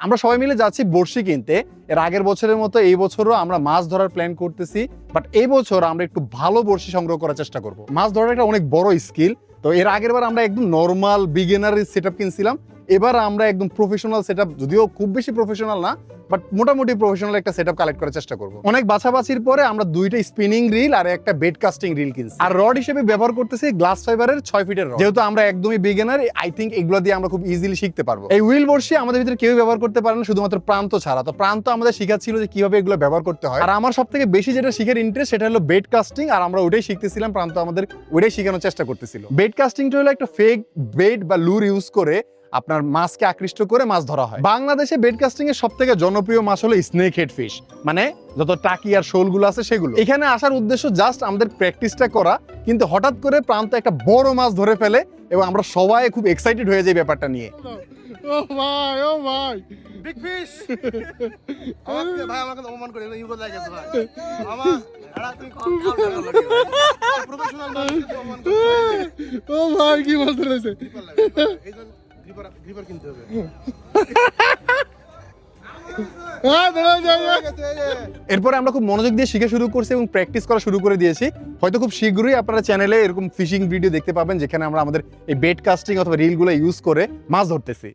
আমরা সবাই মিলে যাচ্ছি বড়শি কিনতে। এর আগের বছরের মতো এই বছরও আমরা মাছ ধরার প্ল্যান করতেছি বাট এই বছর আমরা একটু ভালো বড়শি সংগ্রহ করার চেষ্টা করব। মাছ ধরার একটা অনেক বড় স্কিল তো এর আগের বার আমরা একদম নর্মাল বিগিনার সেট আপ কিনছিলাম। এবার আমরা একদম প্রফেশনাল সেট যদিও খুব বেশি প্রফেশনাল না বাট মোটামুটি প্রফেশনাল একটা সেট কালেক্ট করার চেষ্টা করব। অনেক বাছাবাছির পরে আমরা দুইটা স্পিনিং রিল আর একটা বেড কাস্টিং রিল কিনছি। আর রড হিসেবে ব্যবহার করতেছি গ্লাস ফাইবারের ছয় ফিটের রড যেহেতু আমরা একদমই বিগিনার আই থিঙ্ক এগুলো দিয়ে আমরা খুব ইজিলি শিখতে পারব। এই হুইল বর্ষি আমাদের ভিতরে কেউ ব্যবহার করতে পারে না, শুধুমাত্র প্রান্ত ছাড়া। তো প্রান্ত আমাদের শিখাচ্ছিল যে কীভাবে এগুলো ব্যবহার করতে হয়। আর আমার সব থেকে বেশি যেটা শিখার ইন্টারেস্ট সেটা হলো বেড কাস্টিং আর আমরা ওটাই শিখতেছিলাম, প্রান্ত আমাদের ওটাই শেখানোর চেষ্টা করতেছিল। বেড কাস্টিংটা হলো একটা ফেক বেড বা লুর ইউজ করে আপনার মাছকে আকৃষ্ট করে মাছ ধরা হয়। বাংলাদেশে বেড কাস্টিং এর সব থেকে জনপ্রিয় মাছ হলো স্নেক হেড ফিশ মানে যত টাকি আর শোলগুলো আছে সেগুলো। এখানে আসার উদ্দেশ্য জাস্ট আমাদের প্র্যাকটিসটা করা কিন্তু হঠাৎ করে প্রান্ত একটা বড় মাছ ধরে ফেলে এবং আমরা সবাই খুব এক্সাইটেড হয়ে যাই ব্যাপারটা নিয়ে। ও ভাই ও ভাই। বিগ ফিশ আমাকে ভাই আমাকে অপমান করে লাগে ভাই। আমার এরা তুমি কম খাও টাকা লাগে প্রফেশনাল মানুষ অপমান করছে ও ভাই কি বলতে রয়েছে এইজন গ্রিপার গ্রিপার কিনতে হবে। হ্যাঁ এরপরে আমরা খুব মনোযোগ দিয়ে শিখে শুরু করছি এবং প্র্যাকটিস করা শুরু করে দিয়েছি। হয়তো খুব শীঘ্রই আপনারা চ্যানেলে এরকম ফিশিং ভিডিও দেখতে পাবেন যেখানে আমরা আমাদের এই বেড কাস্টিং অথবা রিলগুলো ইউজ করে মাছ ধরতেছি।